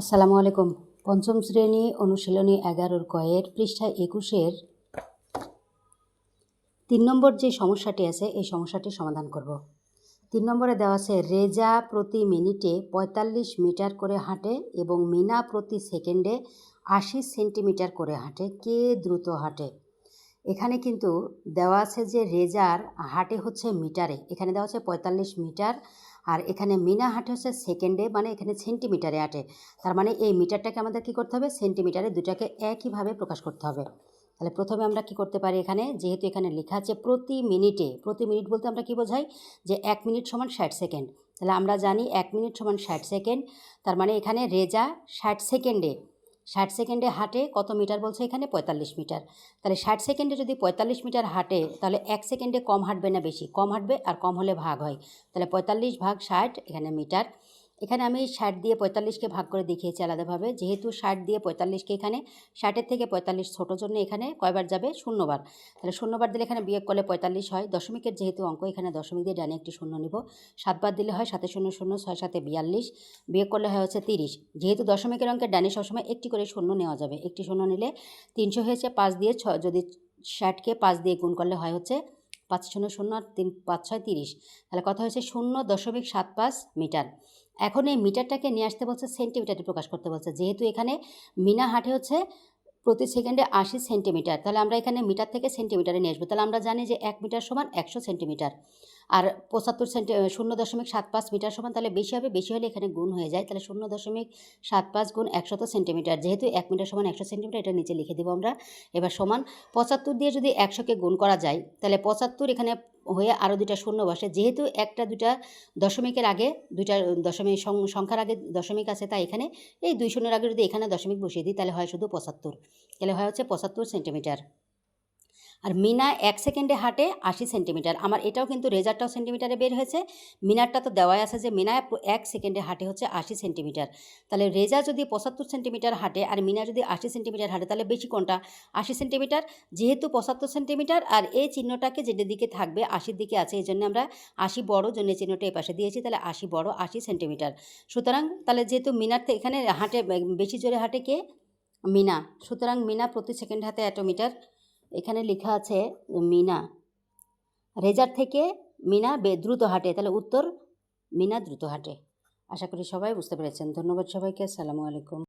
আসসালামু আলাইকুম। পঞ্চম শ্রেণি অনুশীলনী এগারোর কয়ের পৃষ্ঠা একুশের তিন নম্বর যে সমস্যাটি আছে, এই সমস্যাটি সমাধান করব। তিন নম্বরে দেওয়া আছে, রেজা প্রতি মিনিটে পঁয়তাল্লিশ মিটার করে হাঁটে এবং মিনা প্রতি সেকেন্ডে আশি সেন্টিমিটার করে হাঁটে। কে দ্রুত হাঁটে? এখানে কিন্তু দেওয়া আছে যে রেজার হাটে হচ্ছে মিটারে। এখানে দেওয়া আছে পঁয়তাল্লিশ মিটার আর এখানে মিনা হাটে হচ্ছে সেকেন্ডে মানে এখানে সেন্টিমিটারে হাটে তার মানে এই মিটারটাকে আমাদের কী করতে হবে? সেন্টিমিটারে দুটাকে একইভাবে প্রকাশ করতে হবে। তাহলে প্রথমে আমরা কি করতে পারি এখানে? যেহেতু এখানে লেখা আছে প্রতি মিনিটে, প্রতি মিনিট বলতে আমরা কি বোঝাই? যে এক মিনিট সমান ষাট সেকেন্ড। তাহলে আমরা জানি এক মিনিট সমান ষাট সেকেন্ড, তার মানে এখানে রেজা ষাট সেকেন্ডে ষাট সেকেন্ডে হাঁটে কত মিটার বলছে এখানে? পঁয়তাল্লিশ মিটার। তাহলে ষাট সেকেন্ডে যদি পঁয়তাল্লিশ মিটার হাঁটে, তাহলে এক সেকেন্ডে কম হাঁটবে না বেশি? কম হাঁটবে আর কম হলে ভাগ হয়। তাহলে পঁয়তাল্লিশ ভাগ ষাট এখানে মিটার। এখানে আমি ষাট দিয়ে পঁয়তাল্লিশকে ভাগ করে দেখিয়েছি আলাদাভাবে। যেহেতু ষাট দিয়ে পঁয়তাল্লিশকে এখানে, ষাটের থেকে পঁয়তাল্লিশ ছোটোর জন্য এখানে কয়বার যাবে? শূন্যবার। তাহলে শূন্যবার দিলে এখানে বিয়োগ করলে পঁয়তাল্লিশ হয়। দশমিকের যেহেতু অঙ্ক, এখানে দশমিক দিয়ে ডানে একটি শূন্য নিব। সাতবার দিলে হয় সাথে শূন্য শূন্য, ছয় সাথে বিয়াল্লিশ। বিয়োগ করলে হয় হচ্ছে তিরিশ। যেহেতু দশমিকের অঙ্কের ডানে সবসময় একটি করে শূন্য নেওয়া যাবে। একটি শূন্য নিলে তিনশো হয়েছে পাঁচ দিয়ে ছ যদি ষাটকে পাঁচ দিয়ে গুণ করলে হয় হচ্ছে পাঁচ শূন্য শূন্য তিন, পাঁচ, ছয়, তিরিশ। তাহলে কথা হয়েছে? শূন্য দশমিক সাত পাঁচ মিটার। এখন এই মিটারটাকে নিয়ে আসতে বলছে সেন্টিমিটারে প্রকাশ করতে বলছে। যেহেতু এখানে মিনা হাটে হচ্ছে প্রতি সেকেন্ডে আশি সেন্টিমিটার, তাহলে আমরা এখানে মিটার থেকে সেন্টিমিটারে নিয়ে আসব। তাহলে আমরা জানি যে এক মিটার সমান একশো সেন্টিমিটার। আর পঁচাত্তর সেন্টি শূন্য দশমিক সাত পাঁচ মিটার সমান, তাহলে বেশি হবে, বেশি হলে এখানে গুণ হয়ে যায়। তাহলে শূন্য দশমিক সাত পাঁচ গুণ একশত সেন্টিমিটার, যেহেতু এক মিটার সমান একশো সেন্টিমিটার, এটা নিচে লিখে দেবো আমরা। এবার সমান, পঁচাত্তর দিয়ে যদি একশোকে গুণ করা যায়, তাহলে পঁচাত্তর এখানে হয়ে আরও দুটা শূন্য বসে। যেহেতু একটা দুটা দশমিকের আগে, দুইটা দশমিক সংখ্যার আগে দশমিক আছে, তাই এখানে এই দুই শূন্যের আগে যদি এখানে দশমিক বসিয়ে দিই, তাহলে হয় শুধু পঁচাত্তর। তাহলে হয় হচ্ছে পঁচাত্তর সেন্টিমিটার। আর মিনা এক সেকেন্ডে হাঁটে আশি সেন্টিমিটার। আমার এটাও কিন্তু রেজারটাও সেন্টিমিটারে বের হয়েছে। মিনারটা তো দেওয়াই আছে যে মিনা এক সেকেন্ডে হাঁটে হচ্ছে আশি সেন্টিমিটার। তাহলে রেজা যদি পঁচাত্তর সেন্টিমিটার হাঁটে আর মিনা যদি আশি সেন্টিমিটার হাঁটে, তাহলে বেশি কোনটা? আশি সেন্টিমিটার। যেহেতু পঁচাত্তর সেন্টিমিটার আর এই চিহ্নটাকে যেটার দিকে থাকবে আশির দিকে আছে, এই জন্য আমরা আশি বড় জন্য চিহ্নটা এই পাশে দিয়েছি, তাহলে আশি বড় আশি সেন্টিমিটার। সুতরাং তাহলে যেহেতু মিনার এখানে হাঁটে, বেশি জোরে হাঁটে কে? মিনা। সুতরাং মিনা প্রতি সেকেন্ড হাতে এত মিটার এখানে লেখা আছে মিনা। রেজার থেকে মিনা বে দ্রুত হাঁটে। তাহলে উত্তর মিনা দ্রুত হাঁটে। আশা করি সবাই বুঝতে পেরেছেন। ধন্যবাদ সবাইকে। আসসালামু আলাইকুম।